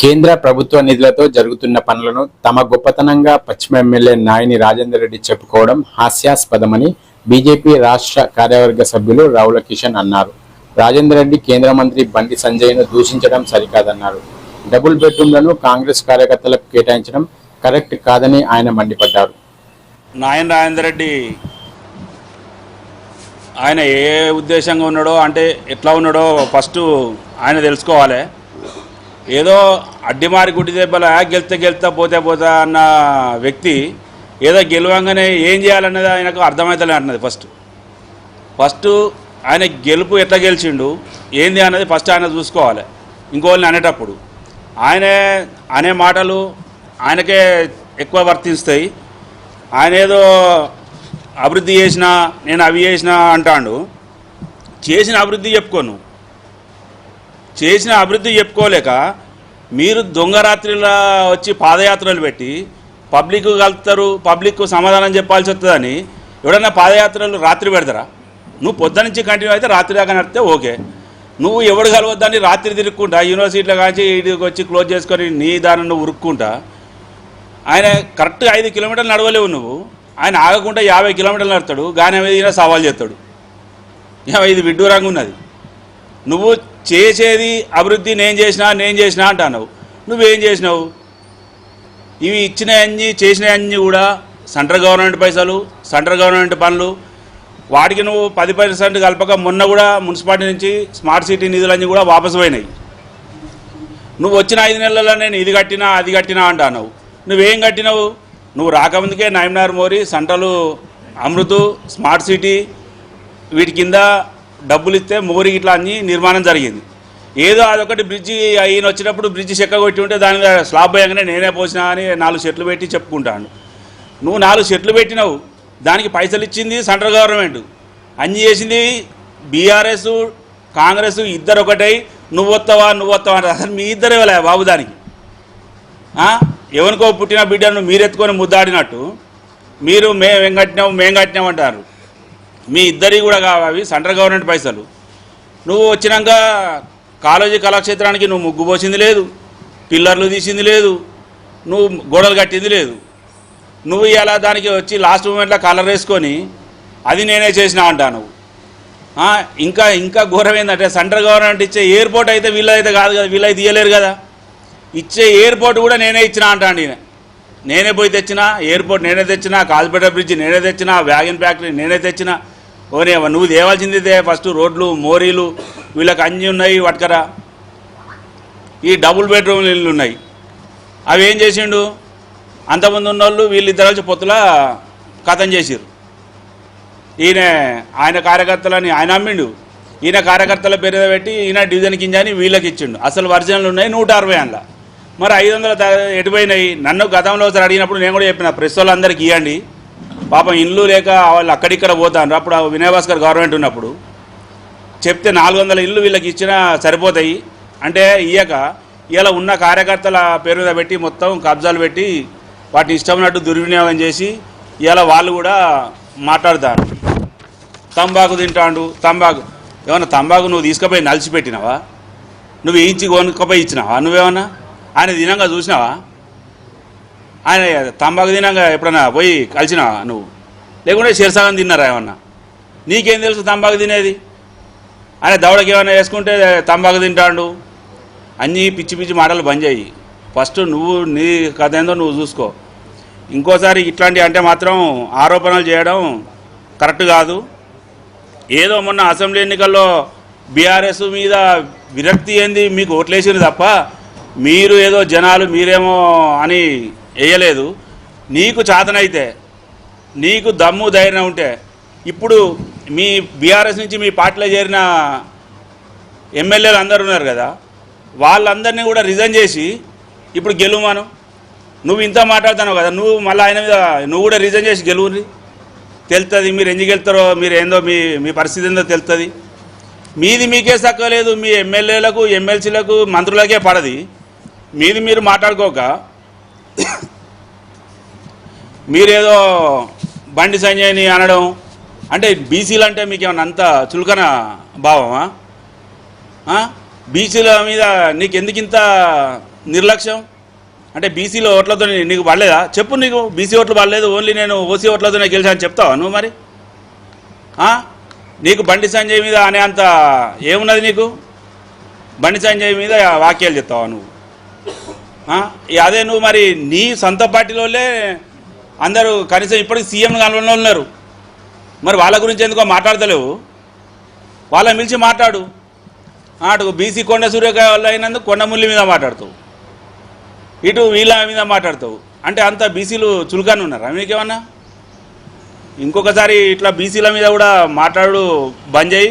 కేంద్ర ప్రభుత్వ నిధులతో జరుగుతున్న పనులను తమ గొప్పతనంగా పశ్చిమ ఎమ్మెల్యే నాయని రాజేందర్ రెడ్డి చెప్పుకోవడం హాస్యాస్పదమని బీజేపీ రాష్ట్ర కార్యవర్గ సభ్యులు రావుల కిషన్ అన్నారు. రాజేందర్ రెడ్డి కేంద్ర మంత్రి బండి సంజయ్ను దూషించడం సరికాదన్నారు. డబుల్ బెడ్రూమ్లను కాంగ్రెస్ కార్యకర్తలకు కేటాయించడం కరెక్ట్ కాదని ఆయన మండిపడ్డారు. నాయన రాజేందర్ రెడ్డి ఆయన ఏ ఉద్దేశంగా ఉన్నాడో అంటే ఎట్లా ఉన్నాడో ఫస్ట్ ఆయన తెలుసుకోవాలి. ఏదో అడ్డిమారి గుడ్డి దెబ్బల గెలితే గెలుతా పోతే పోతా అన్న వ్యక్తి ఏదో గెలవంగానే ఏం చేయాలన్నది ఆయనకు అర్థమవుతలే అన్నది ఫస్ట్ ఫస్ట్ ఆయన గెలుపు ఎట్లా గెలిచిండు ఏంది అన్నది ఫస్ట్ ఆయన చూసుకోవాలి ఇంకోళ్ళని అనేటప్పుడు. ఆయనే అనే మాటలు ఆయనకే ఎక్కువ వర్తిస్తాయి. ఆయన ఏదో అభివృద్ధి చేసిన నేను అవి చేసిన అంటాడు. చేసిన అభివృద్ధి చెప్పుకోను. చేసిన అభివృద్ధి చెప్పుకోలేక మీరు దొంగ రాత్రిలా వచ్చి పాదయాత్రలు పెట్టి పబ్లిక్ కలుపుతారు పబ్లిక్ సమాధానం చెప్పాల్సి వస్తుందని ఎవడన్నా పాదయాత్రలు రాత్రి పెడతారా? నువ్వు పొద్దు నుంచి కంటిన్యూ అయితే రాత్రి దాకా నడితే ఓకే. నువ్వు ఎవడు కలవద్దని రాత్రి తిరుక్కుంటా యూనివర్సిటీలో కాచి ఇడికి వచ్చి క్లోజ్ చేసుకొని నీ దాని నువ్వు ఉరుక్కుంటా. ఆయన కరెక్ట్ ఐదు కిలోమీటర్లు నడవలేవు నువ్వు. ఆయన ఆగకుండా యాభై కిలోమీటర్లు నడతాడు గానే మీద సవాల్ చేస్తాడు. ఇది విడ్డూరంగా ఉన్నది నువ్వు చేసేది అభివృద్ధి నేను చేసినా నేను చేసినా అంటున్నావు. నువ్వేం చేసినావు? ఇవి ఇచ్చిన అన్ని చేసిన అన్ని కూడా సెంట్రల్ గవర్నమెంట్ పైసలు సెంట్రల్ గవర్నమెంట్ పనులు. వాటికి నువ్వు పది పర్సెంట్ కలపక మొన్న కూడా మున్సిపాలిటీ నుంచి స్మార్ట్ సిటీ నిధులన్నీ కూడా వాపసు పోయినాయి. నువ్వు వచ్చిన ఐదు నెలల్లో నేను ఇది కట్టినా అది కట్టినా అంటున్నావు. నువ్వేం కట్టినావు? నువ్వు రాకముందుకే నైమ్నార్ మోరీ సెంట్రల్ అమృతు స్మార్ట్ సిటీ వీటి కింద డబ్బులు ఇస్తే మోరి ఇట్లా అన్ని నిర్మాణం జరిగింది. ఏదో అదొకటి బ్రిడ్జి అయిన వచ్చినప్పుడు బ్రిడ్జి చెక్క కొట్టి ఉంటే దాని మీద స్లాబ్ పోయంగానే నేనే పోసినా అని నాలుగు చెట్లు పెట్టి చెప్పుకుంటాను నువ్వు నాలుగు చెట్లు పెట్టినావు దానికి పైసలు ఇచ్చింది సెంట్రల్ గవర్నమెంట్. అన్ని చేసింది బీఆర్ఎస్ కాంగ్రెస్ ఇద్దరు ఒకటై నువ్వు వస్తావా నువ్వు వస్తావా అంటే అసలు మీ ఇద్దరే వెళ్ళా బాబు దానికి. ఎవరికో పుట్టిన బిడ్డను మీరెత్తుకొని ముద్దాడినట్టు మీరు మేము కట్టినాం మేము కట్టినాం అంటారు. మీ ఇద్దరి కూడా కావాలి సెంట్రల్ గవర్నమెంట్ పైసలు. నువ్వు వచ్చినాక కాలేజీ కళాక్షేత్రానికి నువ్వు ముగ్గు పోసింది లేదు పిల్లర్లు తీసింది లేదు నువ్వు గోడలు కట్టింది లేదు. నువ్వు ఇలా దానికి వచ్చి లాస్ట్ మూమెంట్లో కలర్ వేసుకొని అది నేనే చేసిన అంటా నువ్వు. ఇంకా ఇంకా ఘోరం ఏంటంటే సెంట్రల్ గవర్నమెంట్ ఇచ్చే ఎయిర్పోర్ట్ అయితే వీళ్ళైతే కాదు కదా వీళ్ళైతే తీయలేరు కదా. ఇచ్చే ఎయిర్పోర్ట్ కూడా నేనే ఇచ్చిన అంటాను ఈయన. నేనే పోయి తెచ్చిన ఎయిర్పోర్ట్ నేనే తెచ్చినా కాల్పేట బ్రిడ్జ్ నేనే తెచ్చినా వ్యాగన్ ఫ్యాక్టరీ నేనే తెచ్చిన ఓనే నువ్వు తేవాల్సింది ఫస్ట్ రోడ్లు మోరీలు వీళ్ళకి అన్నీ ఉన్నాయి వట్కరా. ఈ డబుల్ బెడ్రూమ్ ఇల్లు ఉన్నాయి. అవి ఏం చేసిండు? అంతమంది ఉన్నోళ్ళు వీళ్ళిద్దరు వచ్చి పొత్తుల కథం చేసిరు ఈయన ఆయన కార్యకర్తలని ఆయన అమ్మిండు. ఈయన కార్యకర్తల పేరు పెట్టి ఈయన డివిజన్ కింద అని వీళ్ళకి ఇచ్చిండు. అసలు ఒరిజినల్ ఉన్నాయి నూట అరవై అందులో. మరి ఐదు వందల ఎటుపోయినాయి నన్ను గతంలో ఒకసారి అడిగినప్పుడు నేను కూడా చెప్పిన ప్రెస్ వాళ్ళందరికీ ఇవ్వండి పాపం ఇల్లు లేక వాళ్ళు అక్కడిక్కడ పోతాను అప్పుడు వినయభాస్కర్ గవర్నమెంట్ ఉన్నప్పుడు చెప్తే నాలుగు వందల ఇల్లు వీళ్ళకి ఇచ్చినా సరిపోతాయి. అంటే ఇయ్యక ఇలా ఉన్న కార్యకర్తల పేరు మీద పెట్టి మొత్తం కబ్జాలు పెట్టి వాటిని ఇష్టమైనట్టు దుర్వినియోగం చేసి ఇలా వాళ్ళు కూడా మాట్లాడతారు. తంబాకు తింటాడు. తంబాకు ఏమన్నా తంబాకు నువ్వు తీసుకుపోయి నలిచిపెట్టినావా? నువ్వు ఇచ్చి కొనుక్కపోయి ఇచ్చినావా? నువ్వేమన్నా? ఆయన దినంగా చూసినావా? ఆయన తంబాకు తినాక ఎప్పుడన్నా పోయి కలిసినావా నువ్వు? లేకుంటే శిరసగం తిన్నారా ఏమన్నా? నీకేం తెలుసు తంబాకు తినేది? ఆయన దవడకి ఏమైనా వేసుకుంటే తంబాకు తింటాడు? అన్నీ పిచ్చి పిచ్చి మాటలు బంద్ చేయి. ఫస్ట్ నువ్వు నీ కథ ఏందో నువ్వు చూసుకో. ఇంకోసారి ఇట్లాంటి అంటే మాత్రం ఆరోపణలు చేయడం కరెక్ట్ కాదు. ఏదో మొన్న అసెంబ్లీ ఎన్నికల్లో బీఆర్ఎస్ మీద విరక్తి ఏంది? మీకు ఓట్లేసింది తప్ప మీరు ఏదో జనాలు మీరేమో అని వేయలేదు. నీకు చాతనైతే నీకు దమ్ము ధైర్యం ఉంటే ఇప్పుడు మీ బీఆర్ఎస్ నుంచి మీ పార్టీలో చేరిన ఎమ్మెల్యేలు అందరు ఉన్నారు కదా వాళ్ళందరినీ కూడా రిజైన్ చేసి ఇప్పుడు గెలుమాను నువ్వు ఇంత మాట్లాడుతున్నావు కదా నువ్వు మళ్ళీ ఆయన మీద నువ్వు కూడా రిజైన్ చేసి గెలువుని. తెలుస్తుంది మీరు ఎందుకు వెళ్తారో మీరు ఏందో మీ మీ పరిస్థితి ఏందో తెలుస్తుంది మీది మీకే సక్కలేదు మీ ఎమ్మెల్యేలకు ఎమ్మెల్సీలకు మంత్రులకే పడది. మీది మీరు మాట్లాడుకోక మీరేదో బండి సంజయ్ని అనడం అంటే బీసీలు అంటే మీకు ఏమన్నా అంత చులకన భావమా? బీసీల మీద నీకు ఎందుకు ఇంత నిర్లక్ష్యం? అంటే బీసీలో ఓట్లతో నీకు పడలేదా? చెప్పు నీకు బీసీ ఓట్లు పడలేదు ఓన్లీ నేను ఓసీ ఓట్లతోనే గెలిచాను చెప్తావా నువ్వు మరి? నీకు బండి సంజయ్ మీద అనే అంత ఏమున్నది నీకు? బండి సంజయ్ మీద వాక్యాలు చెప్తావా నువ్వు? అదే నువ్వు మరి నీ సొంత పార్టీలోనే అందరూ కనీసం ఇప్పటికి సీఎం కలవని ఉన్నారు. మరి వాళ్ళ గురించి ఎందుకో మాట్లాడతలేవు? వాళ్ళని పిలిచి మాట్లాడు. అటు బీసీ కొండ సూర్యకాయ వల్ల అయినందుకు కొండముల్లి మీద మాట్లాడుతావు. ఇటు వీళ్ళ మీద మాట్లాడతావు. అంటే అంత బీసీలు చులకాన్ని ఉన్నారా? మీకేమన్నా? ఇంకొకసారి ఇట్లా బీసీల మీద కూడా మాట్లాడు బంద్ చేయి